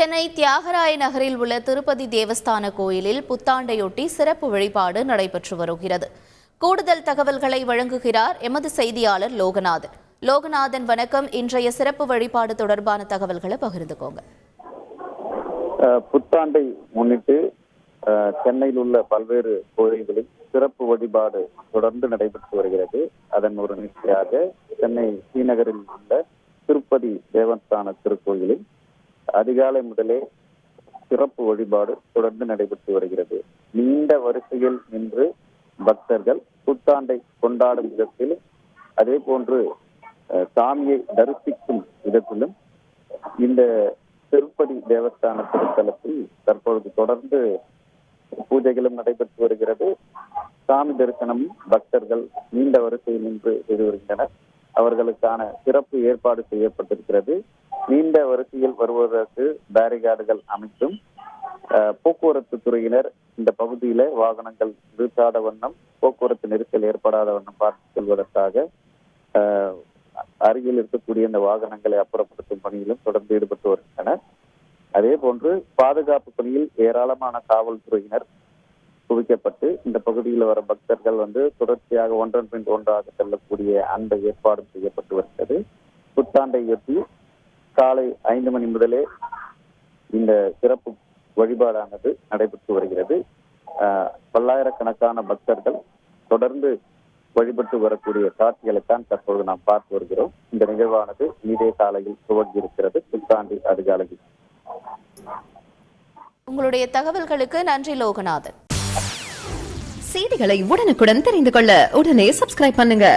சென்னை தியாகராய நகரில் உள்ள திருப்பதி தேவஸ்தான கோயிலில் புத்தாண்டையொட்டி சிறப்பு வழிபாடு நடைபெற்று வருகிறது. கூடுதல் தகவல்களை வழங்குகிறார் எமது செய்தியாளர் லோகநாதன். லோகநாதன் வணக்கம். இன்றைய சிறப்பு வழிபாடு தொடர்பான தகவல்களை பகிர்ந்துக்கோங்க. புத்தாண்டை முன்னிட்டு சென்னையில் உள்ள பல்வேறு கோயில்களில் சிறப்பு வழிபாடு தொடர்ந்து நடைபெற்று வருகிறது. அதன் ஒரு நிகழ்ச்சியாக சென்னை ஸ்ரீநகரில் உள்ள திருப்பதி தேவஸ்தான திருக்கோயிலில் அதிகாலை முதலே சிறப்பு வழிபாடு தொடர்ந்து நடைபெற்று வருகிறது. நீண்ட வரிசையில் நின்று பக்தர்கள் புத்தாண்டை கொண்டாடும் விதத்தில் அதே போன்று சாமியை தரிசிக்கும் விதத்திலும் இந்த திருப்பதி தேவஸ்தான திருத்தலத்தில் தற்பொழுது தொடர்ந்து பூஜைகளும் நடைபெற்று வருகிறது. சாமி தரிசனமும் பக்தர்கள் நீண்ட வரிசையில் நின்று செய்து வருகின்றனர். அவர்களுக்கான சிறப்பு ஏற்பாடு செய்யப்பட்டிருக்கிறது. நீண்ட வரிசையில் வருவதற்கு பேரிகார்டுகள் அமைத்தும் போக்குவரத்து துறையினர் இந்த பகுதியில வாகனங்கள் நிறுத்தாத வண்ணம் போக்குவரத்து நெரிசல் ஏற்படாத வண்ணம் பார்த்து செல்வதற்காக அருகில் இருக்கக்கூடிய இந்த வாகனங்களை அப்புறப்படுத்தும் பணியிலும் தொடர்ந்து ஈடுபட்டு வருகின்றனர். அதே போன்று பாதுகாப்பு பணியில் ஏராளமான காவல்துறையினர் குவிக்கப்பட்டு இந்த பகுதியில் வர பக்தர்கள் வந்து தொடர்ச்சியாக ஒன்றன் பின் ஒன்றாக செல்லக்கூடிய அந்த ஏற்பாடும் செய்யப்பட்டு வருகிறது. புத்தாண்டை ஒட்டி காலை ஐந்து மணி முதலே இந்த சிறப்பு வழிபாடானது நடைபெற்று வருகிறது. பல்லாயிரக்கணக்கான பக்தர்கள் தொடர்ந்து வழிபட்டு வரக்கூடிய காட்சிகளைத்தான் தற்போது நாம் பார்த்து வருகிறோம். இந்த நிகழ்வானது இதே காலையில் துவங்கி இருக்கிறது புத்தாண்டு அதிகாலையில். உங்களுடைய தகவல்களுக்கு நன்றி லோகநாதன். செய்திகளை உடனுக்குடன் தெரிந்து கொள்ள உடனே சப்ஸ்கிரைப் பண்ணுங்க.